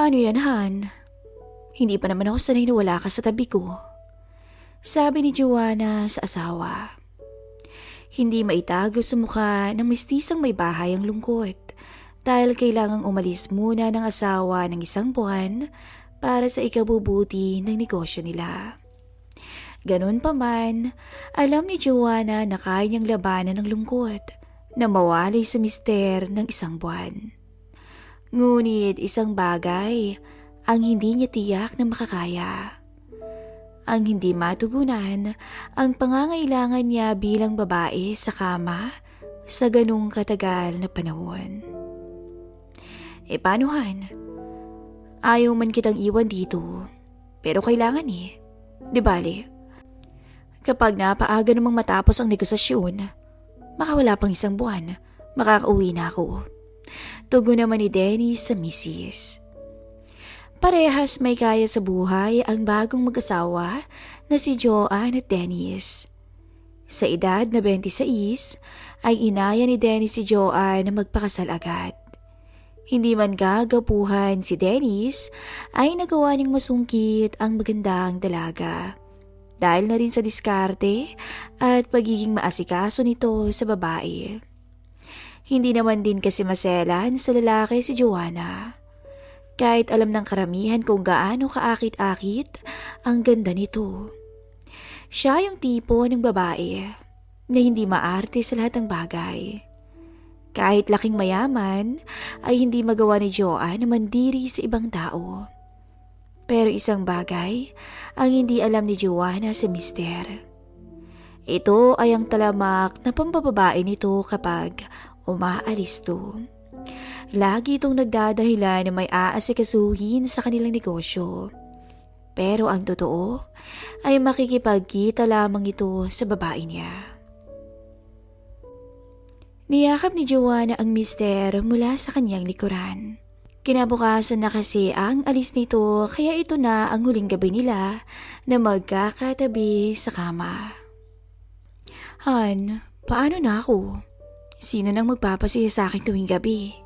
Paano yan, Han? Hindi pa naman ako sanay na wala ka sa tabi ko. Sabi ni Joanna sa asawa. Hindi maitago sa mukha ng mistisang may bahay ang lungkot dahil kailangang umalis muna ng asawa ng isang buwan para sa ikabubuti ng negosyo nila. Ganun pa man, alam ni Joanna na kaya niyang labanan ng lungkot na mawalay sa mister ng isang buwan. Ngunit isang bagay ang hindi niya tiyak na makakaya. Ang hindi matugunan ang pangangailangan niya bilang babae sa kama sa ganung katagal na panahon. E paano? Ayaw man kitang iwan dito, pero kailangan eh. Di bale? Kapag napaaga namang matapos ang negosasyon, makawala pang isang buwan, makakauwi na ako. Tugo naman ni Dennis sa misis. Parehas may kaya sa buhay ang bagong mag-asawa na si Joanne at Dennis. Sa edad na 26 ay inaya ni Dennis si Joanne na magpakasal agad. Hindi man gagapuhan si Dennis ay nagawa niyang masungkit ang magandang dalaga. Dahil na rin sa diskarte at pagiging maasikaso nito sa babae. Hindi naman din kasi maselan sa lalaki si Joanna. Kahit alam ng karamihan kung gaano kaakit-akit ang ganda nito. Siya yung tipo ng babae na hindi maarte sa lahat ng bagay. Kahit laking mayaman, ay hindi magawa ni Joanne na mandiri sa ibang tao. Pero isang bagay ang hindi alam ni Joanna sa mister. Ito ay ang talamak na pambababae nito kapag umaalis to. Lagi itong nagdadahilan na may aasikasuhin sa kanilang negosyo. Pero ang totoo ay makikipagkita lamang ito sa babae niya. Niyakap ni Joanna ang mister mula sa kanyang likuran. Kinabukasan na kasi ang alis nito kaya ito na ang huling gabi nila na magkakatabi sa kama. Han, paano na ako? Sino nang magpapasaya sa akin tuwing gabi?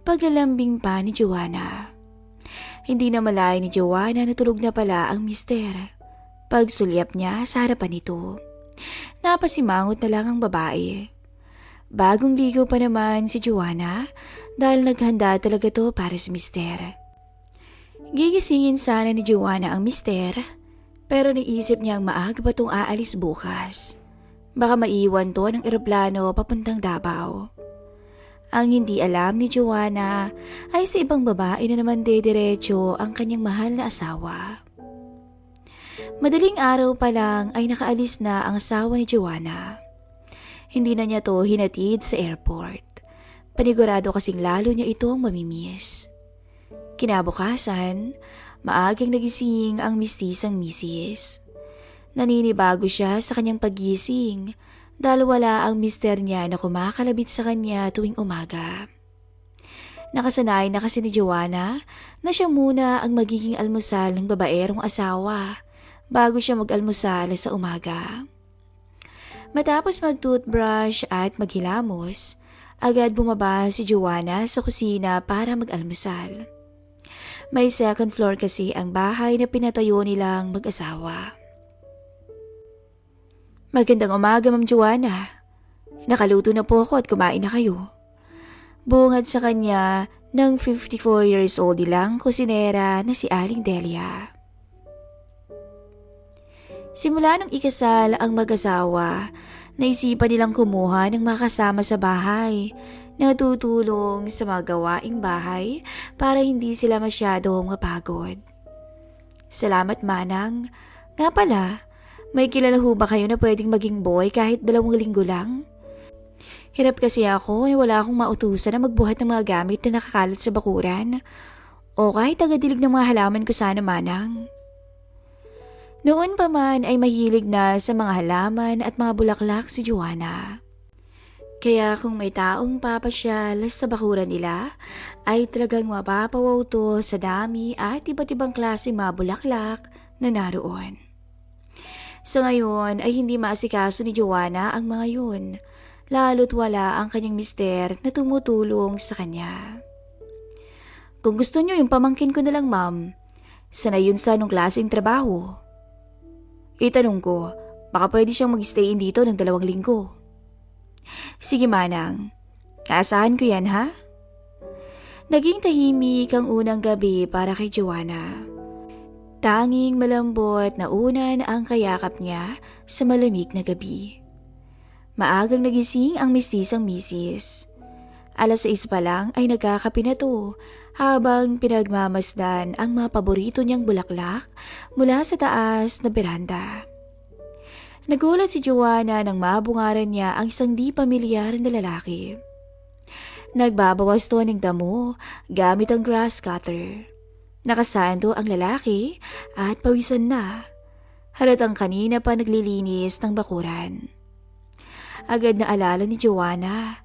Paglalambing pa ni Joanna. Hindi na malay ni Joanna na tulog na pala ang mister. Pagsulyap niya sa harapan nito. Napasimangot na lang ang babae. Bagong ligaw pa naman si Joanna dahil naghanda talaga to para sa mister. Gigisingin sana ni Joanna ang mister pero naisip niyang maaga pa tong aalis bukas. Baka maiwan to ng eroplano papuntang Davao. Ang hindi alam ni Joanna ay sa ibang babae na naman dediretso ang kanyang mahal na asawa. Madaling araw pa lang ay nakaalis na ang asawa ni Joanna. Hindi na niya to hinatid sa airport. Panigurado kasing lalo niya itong mamimiss. Kinabukasan, maagang nagising ang mistisang misis. Naninibago siya sa kanyang pagising dahil wala ang mister niya na kumakalabit sa kanya tuwing umaga. Nakasanay na kasi ni Joanna na siya muna ang magiging almusal ng babaerong asawa bago siya mag-almusal sa umaga. Matapos mag-toothbrush at maghilamos, agad bumaba si Joanna sa kusina para mag-almusal. May second floor kasi ang bahay na pinatayo nilang mag-asawa. Magandang umaga, Ma'am Joanna. Nakaluto na po ako at kumain na kayo. Bungad sa kanya ng 54 years old lang kusinera na si Aling Delia. Simula nung ikasal ang mag-asawa, naisipan nilang kumuha ng makasama sa bahay na tutulong sa mga gawaing bahay para hindi sila masyadong mapagod. Salamat Manang. Nga pala, may kilala ho ba kayo na pwedeng maging boy kahit dalawang linggo lang? Hirap kasi ako na wala akong mautusan na magbuhat ng mga gamit na nakakalat sa bakuran. O kahit tagadilig ng mga halaman ko sana manang. Noon pa man ay mahilig na sa mga halaman at mga bulaklak si Joanna. Kaya kung may taong papasyal sa bakuran nila, ay talagang mapapawaw to sa dami at iba't ibang klase mga bulaklak na naroon. Sa ngayon ay hindi maasikaso ni Joanna ang mga yun, lalo't wala ang kanyang mister na tumutulong sa kanya. Kung gusto nyo yung pamangkin ko na lang ma'am, sanay yun sa anong klaseng trabaho. Itanong ko, baka pwede siyang mag-stayin dito ng dalawang linggo. Sige manang, kaasahan ko yan ha? Naging tahimik ang unang gabi para kay Joanna. Tanging malambot na unan ang kayakap niya sa malamig na gabi. Maagang nagising ang mistisang misis. Alas 6 pa lang ay nagkakape na to habang pinagmamasdan ang mga paborito niyang bulaklak mula sa taas na beranda. Nagulat si Joanna nang mabungaran niya ang isang di pamilyar na lalaki. Nagbabawas to ng damo gamit ang grass cutter. Nakasando ang lalaki at pawisan na. Halatang kanina pa naglilinis ng bakuran. Agad na alala ni Joanna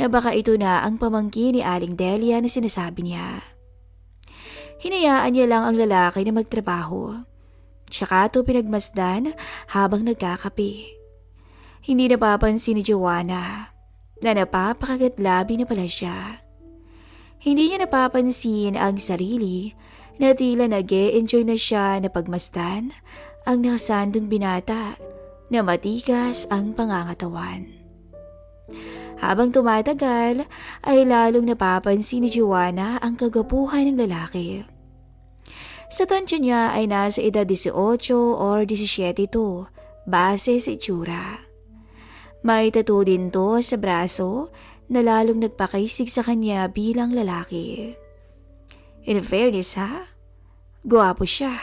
na baka ito na ang pamangkin ni Aling Delia na sinasabi niya. Hinayaan niya lang ang lalaki na magtrabaho. Tsaka ito pinagmasdan habang nagkakape. Hindi napapansin ni Joanna na napapakagatlabi na pala siya. Hindi niya napapansin ang sarili na tila nag enjoy na siya na pagmasdan ang nakasandong binata na matigas ang pangangatawan. Habang tumatagal ay lalong napapansin ni Joanna ang kagapuhan ng lalaki. Sa tansya niya ay nasa edad 18 or 17 ito base sa itsura. May tattoo din to sa braso na lalong nagpakaisig sa kanya bilang lalaki. In fairness ha, guwapo siya.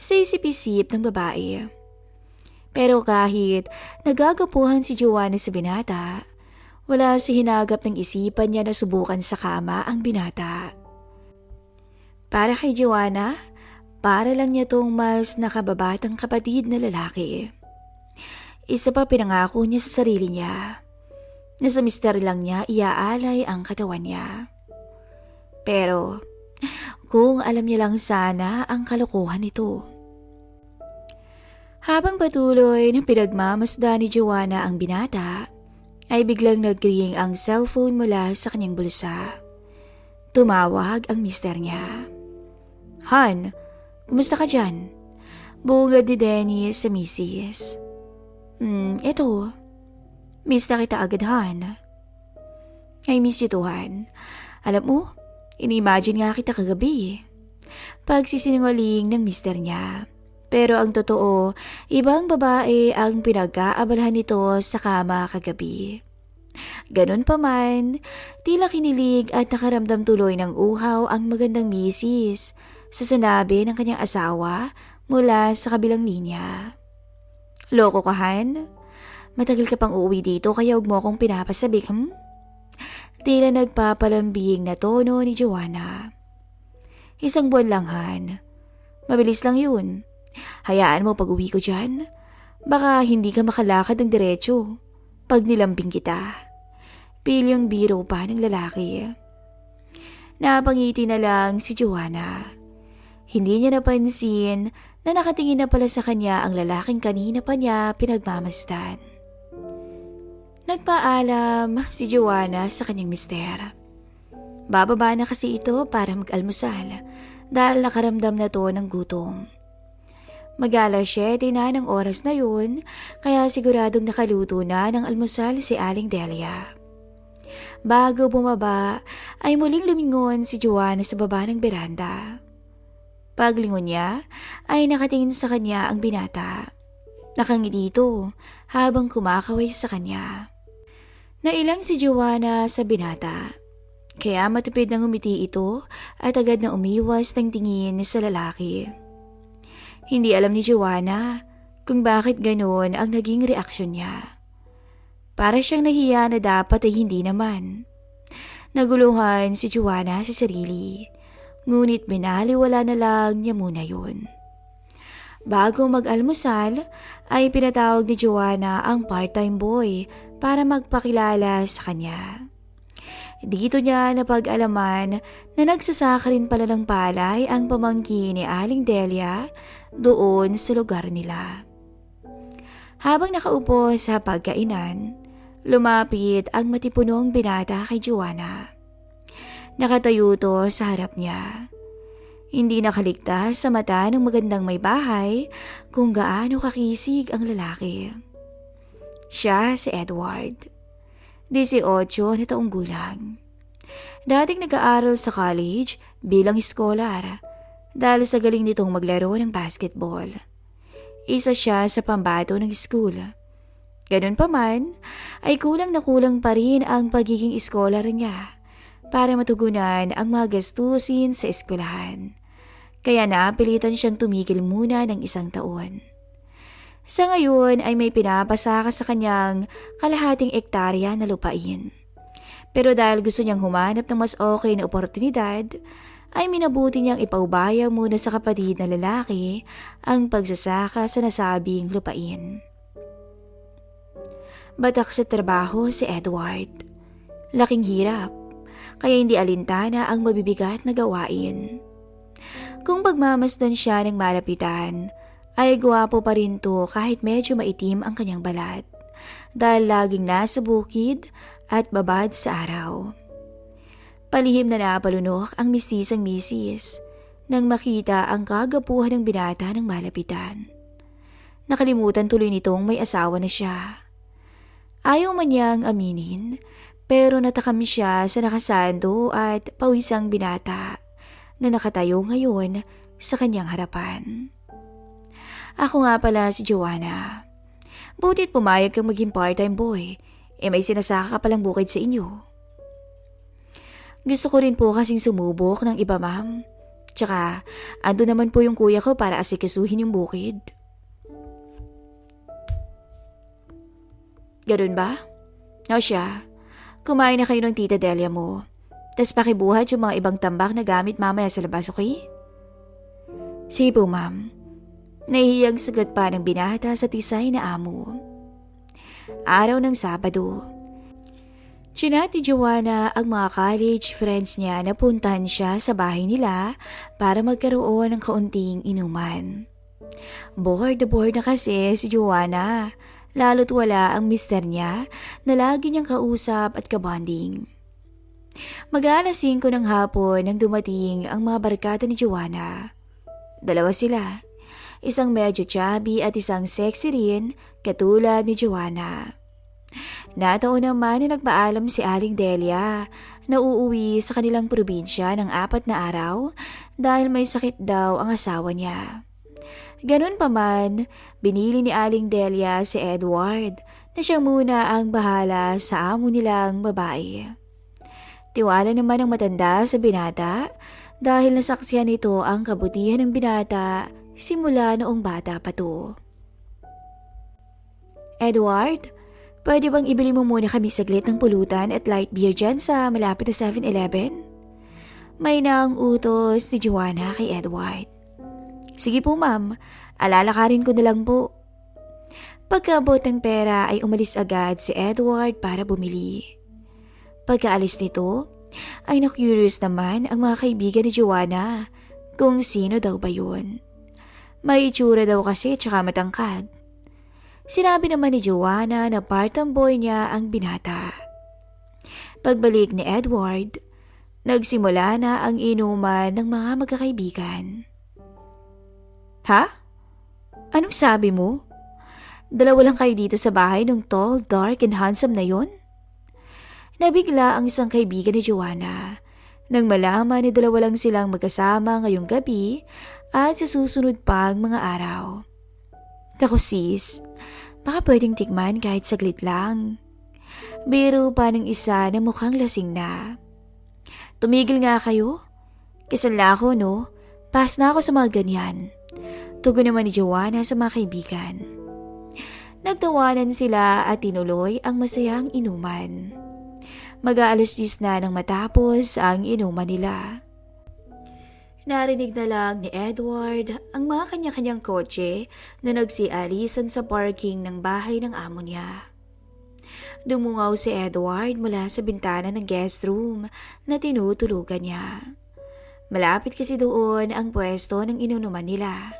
Sa isip-isip ng babae. Pero kahit nagagapuhan si Joanna sa binata, wala sa hinagap ng isipan niya na subukan sa kama ang binata. Para kay Joanna, para lang niya tong mas nakababatang kapatid na lalaki. Isa pa pinangako niya sa sarili niya na sa mister lang niya iaalay ang katawan niya. Pero kung alam niya lang sana ang kalokohan nito. Habang patuloy na pinagmamasda ni Joanna ang binata, ay biglang nag-ring ang cellphone mula sa kanyang bulsa. Tumawag ang mister niya. Han, kumusta ka dyan? Bugad ni Dennis sa misis. Hmm, eto. Miss na kita agad, Han. I miss you too, Han. Alam mo, inimagine nga kita kagabi. Pagsisinungaling ng mister niya. Pero ang totoo, ibang babae ang pinag-aabalahan nito sa kama kagabi. Ganon pa man, tila kinilig at nakaramdam tuloy ng uhaw ang magandang misis sa sinabi ng kanyang asawa mula sa kabilang linya. Loko ka, Han? Matagal ka pang uuwi dito kaya huwag mo akong pinapasabik, hmm? Tila nagpapalambing na tono ni Joanna. Isang buwan lang, Han. Mabilis lang yun. Hayaan mo pag uwi ko dyan. Baka hindi ka makalakad ng diretso pag nilambing kita. Pilyong biro pa ng lalaki. Napangiti na lang si Joanna. Hindi niya napansin na nakatingin na pala sa kanya ang lalaking kanina pa niya pinagmamasdan. Nagpaalam si Joanna sa kanyang mister. Bababa na kasi ito para mag-almusal dahil nakaramdam na to ng gutom. Mag-alas 7 na ng oras na yun, kaya siguradong nakaluto na ng almusal si Aling Delia. Bago bumaba, ay muling lumingon si Joanna sa baba ng beranda. Paglingon niya, ay nakatingin sa kanya ang binata. Nakangiti ito habang kumakaway sa kanya. Nailang si Joanna sa binata. Kaya matipid nang umiti ito at agad na umiwas ng tingin sa lalaki. Hindi alam ni Joanna kung bakit ganoon ang naging reaksyon niya. Para siyang nahiya na dapat ay hindi naman. Naguluhan si Joanna sa sarili, ngunit binaliwala na lang niya muna yun. Bago mag-almusal, ay pinatawag ni Joanna ang part-time boy para magpakilala sa kanya. Dito niya napag-alaman na nagsasaka rin pala ng palay ang pamangkin ni Aling Delia doon sa lugar nila. Habang nakaupo sa pagkainan, lumapit ang matipunong binata kay Joanna. Nakatayo to sa harap niya. Hindi nakaligtas sa mata ng magandang may bahay kung gaano kakisig ang lalaki. Siya si Edward. 18 na taong gulang. Dating nag-aaral sa college bilang scholar dahil sa galing nitong maglaro ng basketball. Isa siya sa pambato ng school. Ganun pa man, ay kulang na kulang pa rin ang pagiging scholar niya para matugunan ang mga gastusin sa eskwelahan. Kaya napilitan siyang tumigil muna ng isang taon. Sa ngayon ay may pinapasaka sa kanyang kalahating ektarya na lupain. Pero dahil gusto niyang humanap ng mas okay na oportunidad, ay minabuti niyang ipaubaya muna sa kapatid na lalaki ang pagsasaka sa nasabing lupain. Batak sa trabaho si Edward. Laking hirap, kaya hindi alintana ang mabibigat na gawain. Kung pagmamasdan siya ng malapitan, ay gwapo pa rin to kahit medyo maitim ang kanyang balat dahil laging nasa bukid at babad sa araw. Palihim na napalunok ang mistisang misis nang makita ang kagapuhan ng binata ng malapitan. Nakalimutan tuloy nitong may asawa na siya. Ayaw man niyang aminin pero natakam siya sa nakasando at pawisang binata na nakatayo ngayon sa kanyang harapan. Ako nga pala si Joanna. Butit pumayag kang maging part-time boy, eh may sinasaka ka palang bukid sa inyo. Gusto ko rin po kasing sumubok ng iba ma'am. Tsaka, ando naman po yung kuya ko para asikasuhin yung bukid. Ganun ba? O siya, kumain na kayo ng tita Delia mo. Tapos pakibuhat yung mga ibang tambak na gamit mamaya sa labas, okay? Sige po, ma'am. Nahihiyang sagot pa ng binata sa tisay na amo. Araw ng Sabado. Chinat ni Joanna ang mga college friends niya na puntahan siya sa bahay nila para magkaroon ng kaunting inuman. Bored na bored na kasi si Joanna, lalo't wala ang mister niya na lagi niyang kausap at kabanding. Mag-aalas 5 ng hapon nang dumating ang mga barkada ni Joanna. Dalawa sila, isang medyo chubby at isang sexy rin katulad ni Joanna. Nataon naman na nagpaalam si Aling Delia na uuwi sa kanilang probinsya ng apat na araw dahil may sakit daw ang asawa niya. Ganun pa man, binili ni Aling Delia si Edward na siya muna ang bahala sa amo nilang babae. Tiwala naman ang matanda sa binata dahil nasaksihan nito ang kabutihan ng binata simula noong bata pa to. Edward, Pwede bang ibili mo muna kami saglit ng pulutan at light beer dyan sa malapit na 7-Eleven? May nang utos ni Joanna kay Edward. Sige po ma'am, alalakarin ko na lang po. Pagkaabot ng pera ay umalis agad si Edward para bumili. Pagkaalis nito, ay na-curious naman ang mga kaibigan ni Joanna kung sino daw ba yun. May itsura daw kasi tsaka matangkad. Sinabi naman ni Joanna na part-time boy niya ang binata. Pagbalik ni Edward, nagsimula na ang inuman ng mga magkakaibigan. Ha? Anong sabi mo? Dalawa lang kayo dito sa bahay ng tall, dark, and handsome na yon? Nabigla ang isang kaibigan ni Joanna nang malaman ni dalawa lang silang magkasama ngayong gabi at sa susunod pang mga araw. Ako sis, baka pwedeng tikman kahit saglit lang. Biro pa ng isa na mukhang lasing na. Tumigil nga kayo. Kisal na ako, no? Pass na ako sa mga ganyan. Tugo naman ni Joanna sa mga kaibigan. Nagtawanan sila at tinuloy ang masayang inuman. Mag-aalas na nang matapos ang inuman nila. Narinig na lang ni Edward ang mga kanya-kanyang kotse na nagsialisan sa parking ng bahay ng amo niya. Dumungaw si Edward mula sa bintana ng guest room na tinutulugan niya. Malapit kasi doon ang pwesto ng inunuman nila.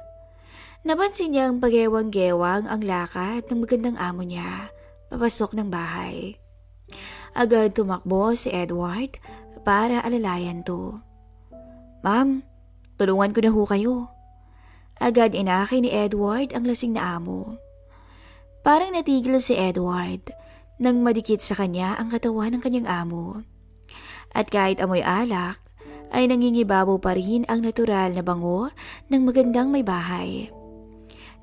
Napansin niyang pagewang-gewang ang lakad ng magandang amo niya papasok ng bahay. Agad tumakbo si Edward para alalayan to. Ma'am, tulungan ko na ho kayo. Agad inakay ni Edward ang lasing na amo. Parang natigil si Edward nang madikit sa kanya ang katawan ng kanyang amo. At kahit amoy alak, ay nangingibabaw pa rin ang natural na bango ng magandang may bahay.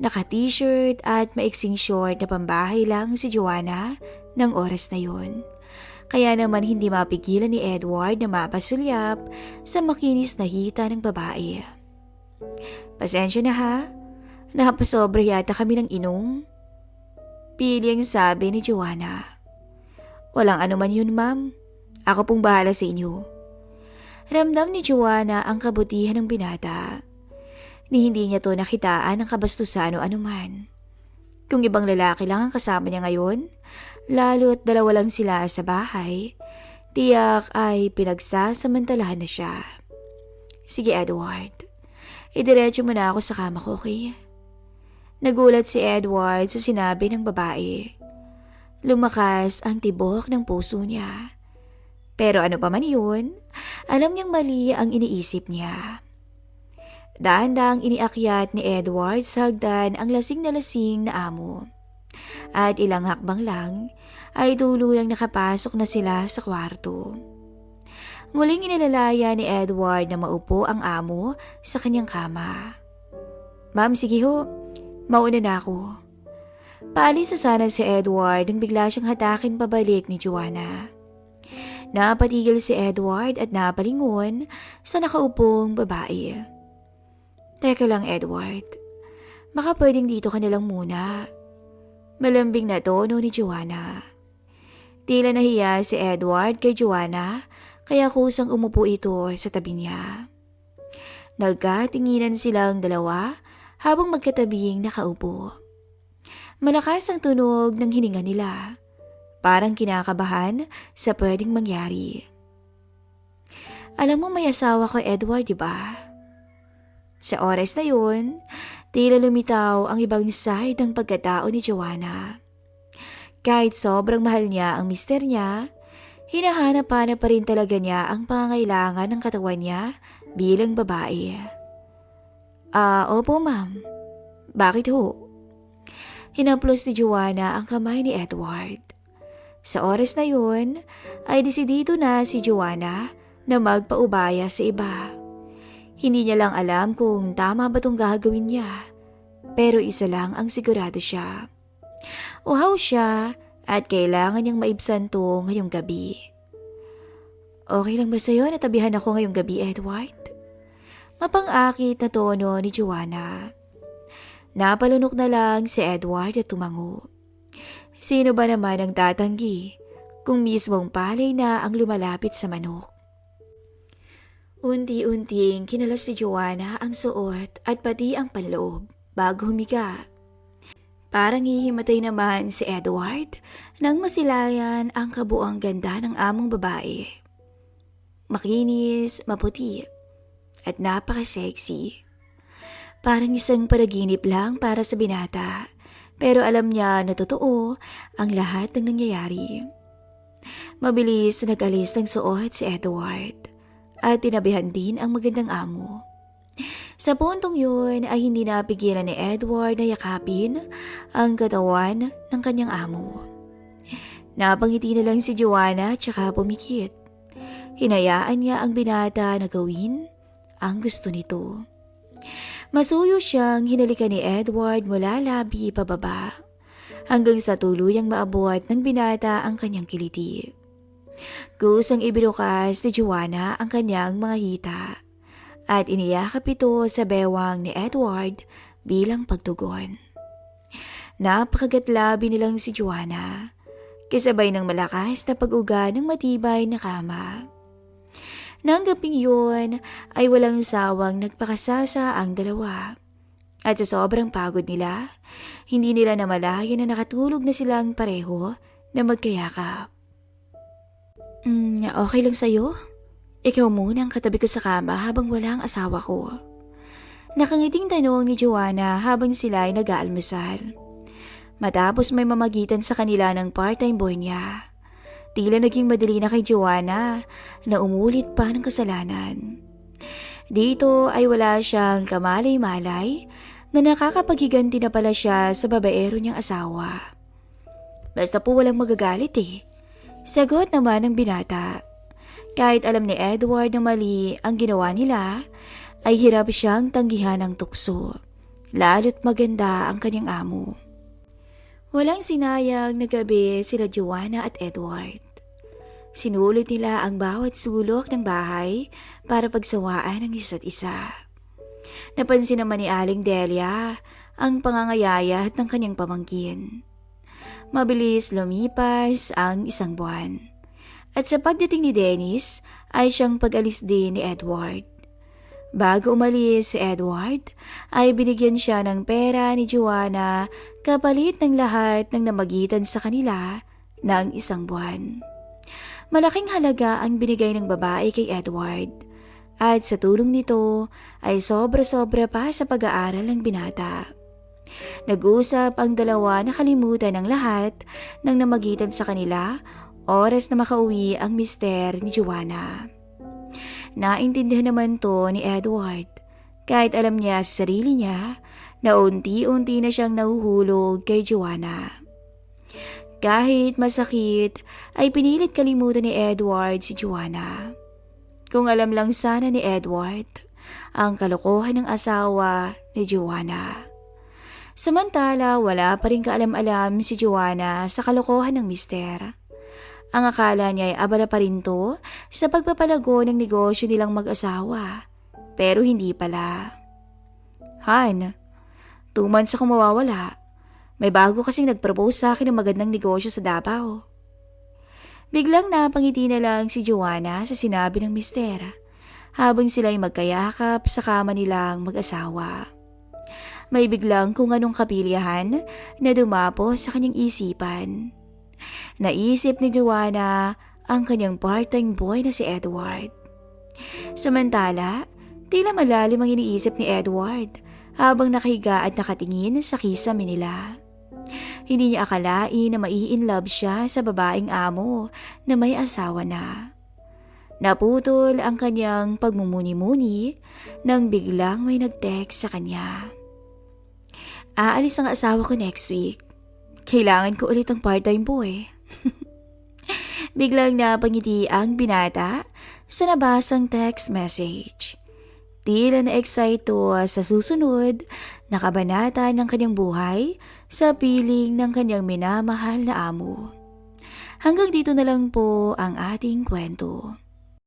Naka-t-shirt at maiksing short na pambahay lang si Joanna ng oras na yun. Kaya naman hindi mapigilan ni Edward na mapasulyap sa makinis na hita ng babae. Pasensya na ha, napasobra yata kami ng inom. Pili ang sabi ni Joanna. Walang anuman yun ma'am, ako pong bahala sa inyo. Ramdam ni Joanna ang kabutihan ng binata. Ni hindi niya to nakitaan ng kabastusan o anuman. Kung ibang lalaki lang ang kasama niya ngayon, lalo at dalawa lang sila sa bahay, tiyak ay pinagsasamantalahan na siya. Sige Edward, idiretso mo na ako sa kama ko, okay? Nagulat si Edward sa sinabi ng babae. Lumakas ang tibok ng puso niya. Pero ano pa man yun, alam niyang mali ang iniisip niya. Dahan-dahang iniakyat ni Edward sa hagdan ang lasing na lasing na amo. At ilang hakbang lang ay tuluyang nakapasok na sila sa kwarto. Muling inilalaya ni Edward na maupo ang amo sa kanyang kama. Ma'am, sige ho. Mauna na ako. Paalis sa sana si Edward nang bigla siyang hatakin pabalik ni Joanna. Napatigil si Edward at napalingon sa nakaupong babae. Teka lang Edward, baka pwedeng dito ka na muna. Malambing na tono ni Joanna. Tila nahiya si Edward kay Joanna kaya kusang umupo ito sa tabi niya. Nagkatinginan silang dalawa habang magkatabing nakaupo. Malakas ang tunog ng hininga nila. Parang kinakabahan sa pwedeng mangyari. Alam mo may asawa ko Edward, di ba? Sa oras na yun, tila lumitaw ang ibang side ng pagkatao ni Joanna. Kahit sobrang mahal niya ang mister niya, hinahanap-hanap pa rin talaga niya ang pangailangan ng katawan niya bilang babae. Ah, opo ma'am. Bakit ho? Hinaplos ni Joanna ang kamay ni Edward. Sa oras na yun, ay desidido na si Joanna na magpaubaya sa iba. Hindi niya lang alam kung tama ba itong gagawin niya. Pero isa lang ang sigurado siya. Uhaw siya at kailangan niyang maibsan to ngayong gabi. Okay lang ba sa'yo na tabihan ako ngayong gabi, Edward? Mapang-akit na tono ni Joanna. Napalunok na lang si Edward at tumango. Sino ba naman ang tatanggi kung mismong palay na ang lumalapit sa manok? Unti-unting kinalas si Joanna ang suot at pati ang panloob bago humiga. Parang hihimatay naman si Edward nang masilayan ang kabuang ganda ng among babae. Makinis, maputi, at napaka-sexy. Parang isang panaginip lang para sa binata, pero alam niya na totoo ang lahat ng nangyayari. Mabilis nag-alis ng suot si Edward at tinabihan din ang magandang amo. Sa puntong yun ay hindi napigilan ni Edward na yakapin ang katawan ng kanyang amo. Napangiti na lang si Joanna tsaka pumikit. Hinayaan niya ang binata na gawin ang gusto nito. Masuyo siyang hinalikan ni Edward mula labi pababa hanggang sa tuluyang maabot ng binata ang kanyang kiliti. Kusang ibinukas ni Joanna ang kanyang mga hita at iniyakap ito sa bewang ni Edward bilang pagtugon. Napakagatlabi nilang si Joanna, kasabay ng malakas na pag-uga ng matibay na kama. Nang gaping yun ay walang sawang nagpakasasa ang dalawa. At sa sobrang pagod nila, hindi nila namalayan na nakatulog na silang pareho na magkayakap. Mm, okay lang sa'yo? Ikaw muna ang katabi ko sa kama habang wala ang asawa ko. Nakangiting tanong ni Joanna habang sila ay nag-aalmusal. Matapos may mamagitan sa kanila ng part-time boy niya. Tila naging madali na kay Joanna na umulit pa ng kasalanan. Dito ay wala siyang kamalay-malay na nakakapaghiganti na pala siya sa babaero niyang asawa. Basta po walang magagalit eh. Sagot naman ng binata. Kahit alam ni Edward na mali ang ginawa nila, ay hirap siyang tanggihan ng tukso. Lalo't maganda ang kanyang amo. Walang sinayang na gabi sila Joanna at Edward. Sinulit nila ang bawat sulok ng bahay para pagsawaan ng isa't isa. Napansin naman ni Aling Delia ang pangangayayat ng kanyang pamangkin. Mabilis lumipas ang isang buwan. At sa pagdating ni Dennis ay siyang pag-alis din ni Edward. Bago umalis si Edward, ay binigyan siya ng pera ni Joanna kapalit ng lahat ng namagitan sa kanila ng isang buwan. Malaking halaga ang binigay ng babae kay Edward at sa tulong nito ay sobra-sobra pa sa pag-aaral ng binata. Nag-usap ang dalawa na kalimutan ng lahat ng namagitan sa kanila oras na makauwi ang mister ni Joanna. Naintindihan naman to ni Edward kahit alam niya sa sarili niya na unti-unti na siyang nahuhulog kay Joanna. Kahit masakit, ay pinilit kalimutan ni Edward si Joanna. Kung alam lang sana ni Edward ang kalokohan ng asawa ni Joanna. Samantala, wala pa rin kaalam-alam si Joanna sa kalokohan ng mister. Ang akala niya ay abala pa rin to sa pagpapalago ng negosyo nilang mag-asawa. Pero hindi pala. Han, two months ako mawawala. May bago kasing nag-propose sa akin ng magandang negosyo sa Davao. Biglang napangiti na lang si Joanna sa sinabi ng mister habang sila'y magkayakap sa kama nilang mag-asawa. May biglang kung anong kapilyahan na dumapo sa kanyang isipan. Naisip ni Joanna ang kanyang part-time boy na si Edward. Samantala, tila malalim ang iniisip ni Edward habang nakahiga at nakatingin sa kisame nila. Hindi niya akalain na mai-inlove siya sa babaeng amo na may asawa na. Naputol ang kanyang pagmumuni-muni nang biglang may nag-text sa kanya. Aalis ang asawa ko next week. Kailangan ko ulit ang part-time boy. Biglang napangiti ang binata sa nabasang text message. Tila na-excite to sa susunod na kabanata ng kanyang buhay sa piling ng kanyang minamahal na amo. Hanggang dito na lang po ang ating kwento.